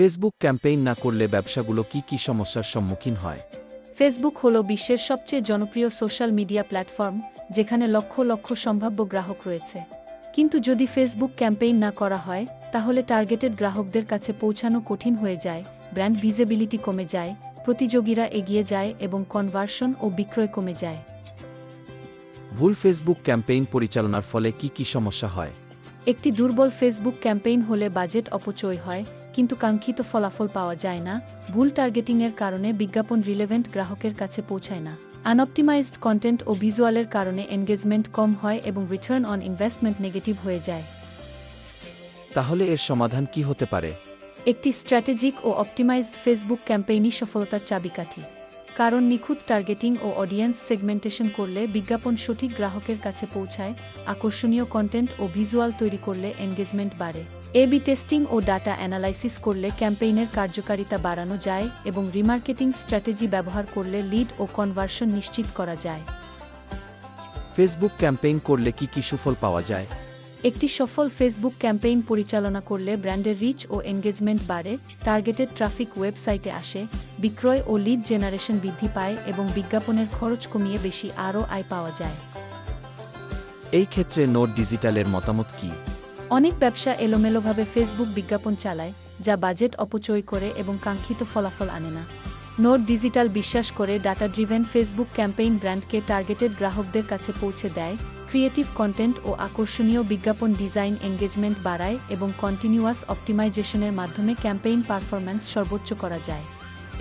Facebook campaign না করলে ব্যবসাগুলো কি কি সমস্যার সম্মুখীন হয়? ফেসবুক হল বিশ্বের সবচেয়ে জনপ্রিয় সোশ্যাল মিডিয়া প্ল্যাটফর্ম যেখানে লক্ষ লক্ষ সম্ভাব্য গ্রাহক রয়েছে। কিন্তু যদি ফেসবুক ক্যাম্পেইন না করা হয় তাহলে টার্গেটেড গ্রাহকদের কাছে পৌঁছানো কঠিন হয়ে যায় ব্র্যান্ড ভিজিবিলিটি কমে যায় প্রতিযোগীরা এগিয়ে যায় এবং কনভার্সন ও বিক্রয় কমে যায়। ভুল ফেসবুক ক্যাম্পেইন পরিচালনার ফলে কি কি সমস্যা হয়? একটি দুর্বল ফেসবুক ক্যাম্পেইন হলে বাজেট অপচয় হয় কিন্তু কাঙ্ক্ষিত ফলাফল পাওয়া যায় না ভুল টার্গেটিংয়ের কারণে বিজ্ঞাপন রিলেভেন্ট গ্রাহকের কাছে পৌঁছায় না। আনঅপটিমাইজড কন্টেন্ট ও ভিজুয়ালের কারণে এনগেজমেন্ট কম হয় এবং রিটার্ন অন ইনভেস্টমেন্ট নেগেটিভ হয়ে যায়। তাহলে এর সমাধান কি হতে পারে? একটি স্ট্র্যাটেজিক ও অপটিমাইজড ফেসবুক ক্যাম্পেইনই সফলতার চাবিকাঠি। কারণ নিখুঁত টার্গেটিং ও অডিয়েন্স সেগমেন্টেশন করলে বিজ্ঞাপন সঠিক গ্রাহকের কাছে পৌঁছায়, আকর্ষণীয় কন্টেন্ট ও ভিজুয়াল তৈরি করলে এনগেজমেন্ট বাড়ে। এ বি টেস্টিং ও ডাটা অ্যানালাইসিস করলে ক্যাম্পেইনের কার্যকারিতা বাড়ানো যায় এবং রিমার্কেটিং স্ট্র্যাটেজি ব্যবহার করলে লিড ও কনভার্সন নিশ্চিত করা যায়। ফেসবুক ক্যাম্পেইন করলে কি কি সুফল পাওয়া যায়? একটি সফল ফেসবুক ক্যাম্পেইন পরিচালনা করলে ব্র্যান্ডের রিচ ও এনগেজমেন্ট বাড়ে টার্গেটেড ট্রাফিক ওয়েবসাইটে আসে বিক্রয় ও লিড জেনারেশন বৃদ্ধি পায় এবং বিজ্ঞাপনের খরচ কমিয়ে বেশি আরও আয় পাওয়া যায়। এই ক্ষেত্রে নোট ডিজিটালের মতামত কি? অনেক ব্যবসা এলোমেলোভাবে ফেসবুক বিজ্ঞাপন চালায় যা বাজেট অপচয় করে এবং কাঙ্ক্ষিত ফলাফল আনে না। নোট ডিজিটাল বিশ্বাস করে ডাটা ড্রিভেন ফেসবুক ক্যাম্পেইন ব্র্যান্ডকে টার্গেটেড গ্রাহকদের কাছে পৌঁছে দেয় ক্রিয়েটিভ কন্টেন্ট ও আকর্ষণীয় বিজ্ঞাপন ডিজাইন এঙ্গেজমেন্ট বাড়ায় এবং কন্টিনিউয়াস অপটিমাইজেশনের মাধ্যমে ক্যাম্পেইন পারফরম্যান্স সর্বোচ্চ করা যায়।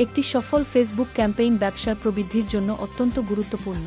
একটি সফল ফেসবুক ক্যাম্পেইন ব্যবসার প্রবৃদ্ধির জন্য অত্যন্ত গুরুত্বপূর্ণ।